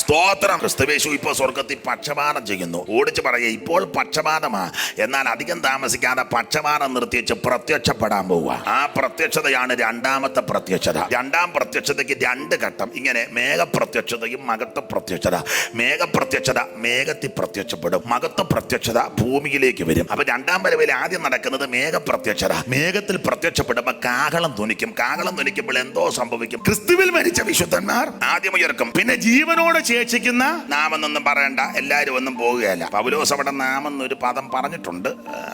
സ്തോത്രം. ക്രിസ്തുവേശു ഇപ്പോൾ സ്വർഗത്തിൽ പക്ഷപാതം ചെയ്യുന്നു. ഓടിച്ചു പറയുക ഇപ്പോൾ പക്ഷപാതമാ എന്നാൽ അധികം താമസിക്കാതെ പക്ഷപാതം നിർത്തിവെച്ച് പ്രത്യക്ഷപ്പെടാൻ പോവുക. ആ പ്രത്യക്ഷതയാണ് രണ്ടാമത്തെ പ്രത്യക്ഷത. രണ്ടാം പ്രത്യക്ഷതയ്ക്ക് രണ്ട് ഘട്ടം. ഇങ്ങനെ മേഘപ്രത്യക്ഷതയും മകത്വ പ്രത്യക്ഷത. മേഘപ്രത്യക്ഷത മേഘത്തിൽ പ്രത്യക്ഷപ്പെടും. മകത്വ പ്രത്യക്ഷത ഭൂമിയിലേക്ക് വരും. അപ്പൊ രണ്ടാം വരവിൽ ആദ്യം നടക്കുന്നത് മേഘപ്രത്യക്ഷത. മേഘത്തിൽ പ്രത്യക്ഷപ്പെടുമ്പോൾ കാഹളം ധ്വനിക്കും. കാഹളം ധ്വനിക്കുമ്പോൾ എന്തോ സംഭവിക്കും? ക്രിസ്തുവിൽ മരിച്ച വിശുദ്ധന്മാർ ആദ്യം ഉയർക്കും. പിന്നെ ജീവനോട് ശേഷിക്കുന്ന നാമെന്നൊന്നും പറയണ്ട. എല്ലാവരും ഒന്നും പോവുകയല്ല. പൗലോസ് അവിടെ നാമെന്നൊരു പദം പറഞ്ഞിട്ടുണ്ട്.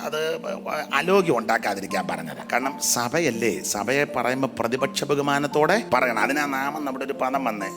അത് അലോഗ്യം ഉണ്ടാക്കാതിരിക്കാൻ പറഞ്ഞത്. കാരണം സഭയല്ലേ? സഭയെ പറയുമ്പോൾ പ്രതിപക്ഷ ബഹുമാനത്തോടെ പറയണം. അതിനാ നാമം നമ്മുടെ ഒരു പദം വന്ന്.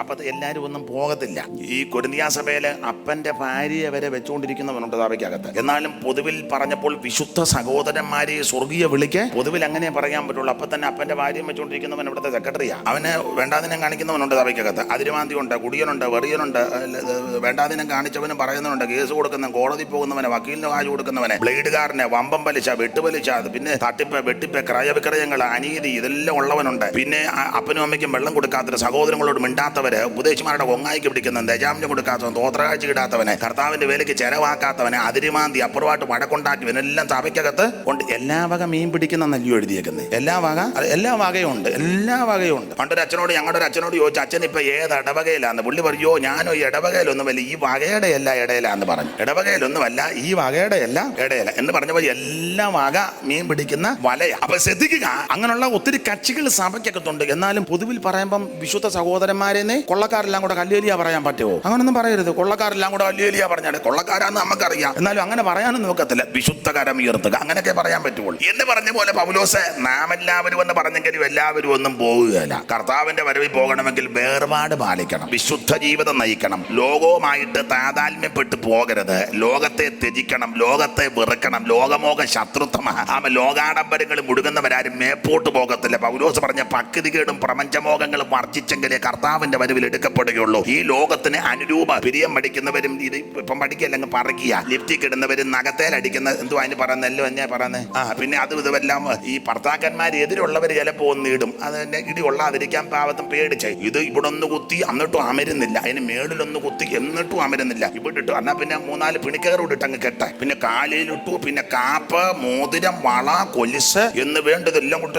അപ്പൊ എല്ലാവരും ഒന്നും പോകത്തില്ല. ഈ കൊരിന്തിയ സഭയിൽ അപ്പന്റെ ഭാര്യയെ വരെ വെച്ചുകൊണ്ടിരിക്കുന്നവനുണ്ട് സഭയ്ക്കകത്ത്. എന്നാലും പൊതുവിൽ പറഞ്ഞപ്പോൾ വിശുദ്ധ സഹോദരന്മാരെ സ്വർഗീയ വിളിക്ക്. പൊതുവിൽ അങ്ങനെ പറയാൻ പറ്റുള്ളൂ. അപ്പൊ തന്നെ അപ്പന്റെ ഭാര്യയും വെച്ചുകൊണ്ടിരിക്കുന്നവൻ ഇവിടുത്തെ സെക്രട്ടറിയാണ് അവന് വേണ്ടാതിനെ കാണിക്കുന്നവനുണ്ട് സഭയ്ക്കകത്ത്. അതിരുമാന്തിയുണ്ട് കുടിയനുണ്ട് വെറിയനുണ്ട് അല്ല, വേണ്ടാതിനും കാണിച്ചവനും പറയുന്നവനുണ്ട് കേസ് കൊടുക്കുന്ന കോടതി പോകുന്നവനെ വക്കീലിന് കാശ് കൊടുക്കുന്നവനെ ബ്ലേഡുകാരനെ വമ്പം പലിശ വെട്ടുപലിശ പിന്നെ തട്ടിപ്പ് വെട്ടിപ്പ് ക്രയവിക്രയങ്ങൾ അനീതി ഇതെല്ലാം ഉള്ളവനുണ്ട്. പിന്നെ അപ്പനും അമ്മയ്ക്കും വെള്ളം കൊടുക്കാത്തവര് സഹോദരങ്ങളോട് മിണ്ടാത്തവര് ഉപദേശിമാരുടെ കൊങ്ങായിക്ക് പിടിക്കുന്ന ദജാമിന് കൊടുക്കാത്തവൻ തോത്രകാഴ്ച കിടാത്തവനെ കർത്താവിന്റെ വേലയ്ക്ക് ചെലവാക്കാത്തവനെ അതിരിമാന്തി അപ്പുറമായിട്ട് വടക്കുണ്ടാക്കി ഇവനെല്ലാം സഭയ്ക്കകത്ത് കൊണ്ട് എല്ലാ വക മീൻ പിടിക്കുന്ന നല്ലോ എഴുതിയേക്കുന്നത് എല്ലാ വക എല്ലാ വകയും ഉണ്ട് എല്ലാ വകയും ഉണ്ട് പണ്ടൊരു അച്ഛനോട് ഞങ്ങളുടെ ഒരു അച്ഛനോട് ചോദിച്ചു അച്ഛൻ ഇപ്പൊ ഏത് ഇടവകയിലാന്ന് പുള്ളി പറയോ ഞാനോ ഈ ഇടവകയിലൊന്നുമല്ല ഈ വകയുടെയല്ല ഇടയിലാന്ന് പറഞ്ഞു. ഇടവകയിലൊന്നുമല്ല ഈ വകയുടെയല്ല ഇടയില. എന്ന് പറഞ്ഞപ്പോൾ എല്ലാ വക മീൻ പിടിക്കുന്ന വലയ. അപ്പൊ ശ്രദ്ധിക്കുക അങ്ങനെയുള്ള ഒത്തിരി കക്ഷികൾ സഭയ്ക്കകത്തുണ്ട്. എന്നാലും പൊതുവിൽ പറയുമ്പം വിശുദ്ധ സഹോദരന്മാരെന്നെ കൊള്ളക്കാരെല്ലാം കൂടെ കല്ലേലിയ പറയാൻ പറ്റുമോ അങ്ങനൊന്നും പറയരുത്. കൊള്ളക്കാരെല്ലാം കൂടെ കല്ലേലിയ പറഞ്ഞാൽ കൊള്ളക്കാരാന്ന് നമുക്കറിയാം. എന്നാലും അങ്ങനെ പറയാനും നോക്കത്തില്ല വിശുദ്ധ കരം ഉയർത്തുക അങ്ങനെയൊക്കെ പറയാൻ പറ്റുള്ളൂ. എന്ന് പറഞ്ഞ പോലെ പൗലോസ് നാം എല്ലാവരും എന്ന് പറഞ്ഞെങ്കിലും എല്ലാവരും ഒന്നും പോവുകയല്ല. കർത്താവിന്റെ വരവിൽ പോകണമെങ്കിൽ വേർപാട് പാലിക്കണം. വിശുദ്ധ ജീവിതം നയിക്കണം. ലോകവുമായിട്ട് താതാത്മ്യപ്പെട്ട് പോകരുത്. ലോകത്തെ ത്യജിക്കണം ലോകത്തെ വെറുക്കണം. ലോകമോക ശത്രുത്വമാണ് ആമ ലോകാഡംബരങ്ങൾ മുഴുകുന്നവരാരും മേപ്പോട്ട് പോകത്തില്ല. പൗലോസ് പറഞ്ഞ പക്തികേടും പ്രപഞ്ചമോഹങ്ങളും വർജിച്ചെങ്കിലേ കർത്താവിന്റെ വരവിൽ എടുക്കപ്പെടുകയുള്ളൂ. ഈ ലോകത്തിന് അനുരൂപ പിരിയം പഠിക്കുന്നവരും ഇത് ഇപ്പം പഠിക്കല്ലെങ്കിൽ പറയുക ലിഫ്റ്റിൽ കിടുന്നവരും നഗത്തേലടിക്കുന്ന എന്തോ അതിന് പറയുന്നല്ലോ എന്നെ പറയുന്നത് ആ പിന്നെ അതും ഇതുമെല്ലാം ഈ ഭർത്താക്കന്മാർ എതിരുള്ളവർ ചിലപ്പോൾ ഒന്ന് ഇടും. അത് തന്നെ ഇടി കൊള്ളാതിരിക്കാൻ പാവത്തും പേടിച്ച്. ഇത് ഇവിടെ ഒന്ന് കുത്തി എന്നിട്ടും അമരുന്നില്ല. അതിന് മേളിലൊന്ന് കുത്തി എന്നിട്ടും അമരുന്നില്ല. ഇവിടെ ഇട്ടു എന്നാ പിന്നെ മൂന്നാൽ പിണിക്കകറോട് ഇട്ട് അങ്ങ് കെട്ടെ. പിന്നെ കാലിലിട്ടു. പിന്നെ കാപ്പ് മോതിരം വള കൊലിസ് എന്ന് വേണ്ടതെല്ലാം കൊണ്ട്.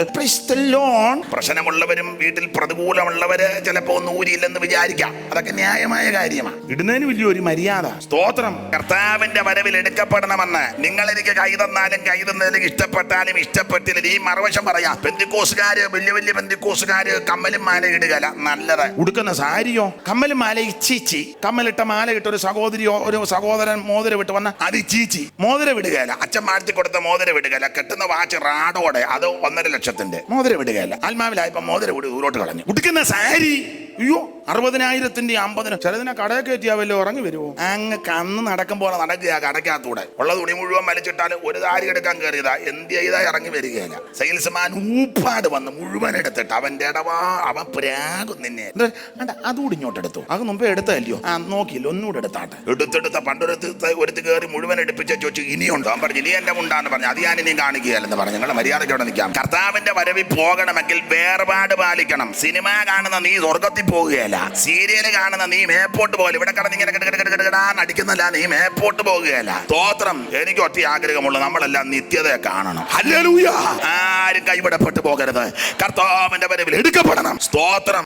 പ്രശ്നമുള്ളവരും വീട്ടിൽ പ്രതികൂലമുള്ളവര് ചിലപ്പോ ഒന്നും ഊരിയില്ലെന്ന് വിചാരിക്കാം. അതൊക്കെ ന്യായമായ കാര്യമാണ് ഇടുന്നതിന് വലിയൊരു മര്യാദ. സ്തോത്രം. കർത്താവിന്റെ വരവിൽ എടുക്കപ്പെടണമെന്ന്. നിങ്ങൾ എനിക്ക് കൈ തന്നാലും കൈ തന്നാലും ഇഷ്ടപ്പെട്ടാലും ഇഷ്ടപ്പെട്ടില്ല. ഈ മറുവശം പറയാം. ബന്ധുക്കോസുകാര് വലിയ വലിയ ബന്ധുക്കോസുകാര് കമ്മലും മാല ഇടുകല നല്ലത്. ഉടുക്കുന്ന സാരിയോ? കമ്മലും മാല ഇച്ചിച്ചി കമ്മലിട്ട മാല ഇട്ട ഒരു സഹോദരിയോ ഒരു സഹോദരൻ മോതിര വിട്ട് വന്ന അത് ചീച്ചി. മോതിര വിടുകയല്ല അച്ഛൻ മാറ്റി കൊടുത്ത മോതിര വിടുകയല്ല കെട്ടുന്ന വാച്ച് റാഡോടെ അത് ഒന്നര ലക്ഷത്തിന്റെ മോതിര വിടുകയല്ല ആത്മാവിലായപ്പോ മോതിര വിടുക ദൂരോട്ട് കളഞ്ഞു. ഉടുക്കുന്ന സാരി. അയ്യോ. അറുപതിനായിരത്തിന്റെ അമ്പതിനും ചിലതിനെ കടയിൽ കയറ്റിയാവല്ലോ ഇറങ്ങി വരുമോ അങ്ങ് കന്ന് നടക്കുമ്പോൾ നടക്കുക കടയ്ക്കകത്തൂടെ. ഉള്ള തുണി മുഴുവൻ വലിച്ചിട്ടാൽ ഒരു താരി എടുക്കാൻ കയറിയതാ എന്ത് ചെയ്താ ഇറങ്ങി വരികയില്ല സെയിൽസ്മാൻ ഊപ്പാട് വന്ന് മുഴുവൻ എടുത്തിട്ട് അവന്റെ ഇടവാ അവൻ പ്രാകും നിന്നെ. അതുകൂടി ഇങ്ങോട്ട് എടുത്തു. അത് മുമ്പേ എടുത്തല്ലയോ ആ നോക്കിയില്ല ഒന്നുകൂടെ എടുത്താട്ടെ. എടുത്തെടുത്ത പണ്ടൊരുത്ത് ഒരുത്ത് കയറി മുഴുവൻ എടുപ്പിച്ച ചോദിച്ചു ഇനിയുണ്ടോ? അവൻ പറഞ്ഞു ഇനി എന്റെ മുണ്ടാന്ന് പറഞ്ഞു. അത് ഞാൻ ഇനിയും കാണിക്കുകയല്ലെന്ന് പറഞ്ഞു. ഞങ്ങൾ മര്യാദയ്ക്കോടെ നിൽക്കാം. കർത്താവിന്റെ വരവിൽ പോകണമെങ്കിൽ വേർപാട് പാലിക്കണം. സിനിമ കാണുന്ന നീ സ്വർഗത്തിൽ പോകുകയല്ല സീരിയൽ കാണുന്ന നീ മേപ്പോട്ട് പോകില്ല ഇവിടെ കിടന്ന് ഇങ്ങനെ കിട- കിട- കിട- കിട- കിടാന്ന് അടിക്കുന്നില്ല നീ മേപ്പോട്ട് പോകുകയല്ല. സ്തോത്രം. എനിക്ക് ഒറ്റ ആഗ്രഹമുള്ളൂ. നമ്മളെല്ലാം നിത്യതയെ കാണണം. ഹല്ലേലൂയ. ആരും കൈവിടപ്പെട്ടു പോകരുത്. കർത്താവിന്റെ വരവിൽ എടുക്കപ്പെടണം. സ്തോത്രം.